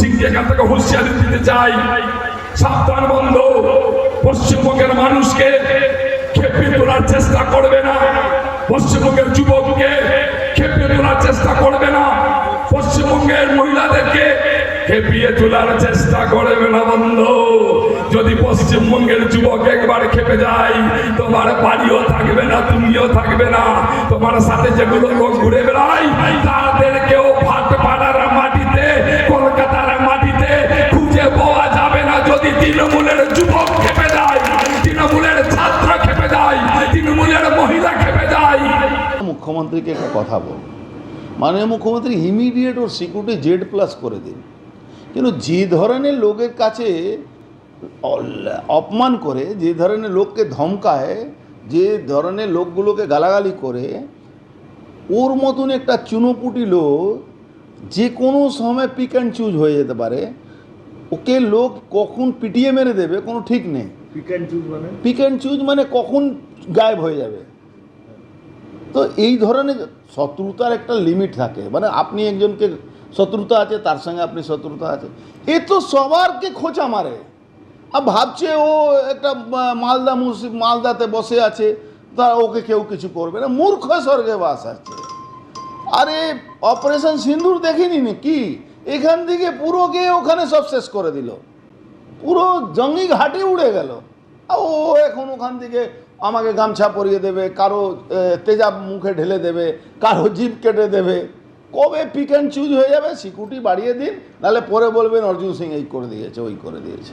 সিংকে এখান থেকে হুঁশিয়ারি দিতে চাই। সাবধান বন্ধ, পশ্চিমবঙ্গের মানুষকে খেপিয়ে তোলার চেষ্টা করবে না। পশ্চিমবঙ্গের যুবককে খেপিয়ে তোলার চেষ্টা করবে না। পশ্চিমবঙ্গের মহিলাদেরকে খেপিয়ে তোলার চেষ্টা করবে না বন্ধ। যদি পশ্চিমবঙ্গের যুবক একবার খেপে যায়, তোমার বাড়িও থাকবে না, তুমিও থাকবে না। তোমার সাথে যেগুলো লোক ঘুরে বেড়ায় তাদেরকেও যুবক খেপে যায়, তৃণমূলের ছাত্র খেপে যায়, তৃণমূলের মহিলা খেপে যায়। মুখ্যমন্ত্রীকে একটা কথা বল। মানে মুখ্যমন্ত্রী ইমিডিয়েট ওর সিকিউরিটি জেড প্লাস করে দিন। কিন্তু যে ধরনের লোকের কাছে অপমান করে, যে ধরনের লোককে ধমকায়, যে ধরনের লোকগুলোকে গালাগালি করে, ওর মতন একটা চুনোপুটি লোক যে কোনো সময় পিক অ্যান্ড চুজ হয়ে যেতে পারে। ওকে লোক কখন পিটিয়ে মেরে দেবে কোনো ঠিক নেই। পিক অ্যান্ড চুজ মানে? পিক অ্যান্ড চুজ মানে কখন গায়েব হয়ে যাবে। তো এই ধরনের শত্রুতার একটা লিমিট থাকে। মানে আপনি একজনকে শত্রুতা আছে তার সঙ্গে আপনি শত্রুতা আছে। এ তো সবারকে খোঁচা মারে। আর ভাবছে ও একটা মালদা মুসি মালদাতে বসে আছে তা ওকে কেউ কিছু করবে না। মূর্খ স্বর্গে বাস আছে। আরে অপারেশন সিন্দুর দেখিনি নি কি? এখান থেকে পুরো গিয়ে ওখানে সব শেষ করে দিল। পুরো জঙ্গি ঘাটে উড়ে গেল। ও এখন ওখান থেকে আমাকে গামছা পরিয়ে দেবে, কারও তেজাব মুখে ঢেলে দেবে, কারও জিভ কেটে দেবে। কবে পিক অ্যান্ড চুজ হয়ে যাবে সিকিউরিটি বাড়িয়ে দিন, নাহলে পরে বলবেন অর্জুন সিং এই করে দিয়েছে, ওই করে দিয়েছে।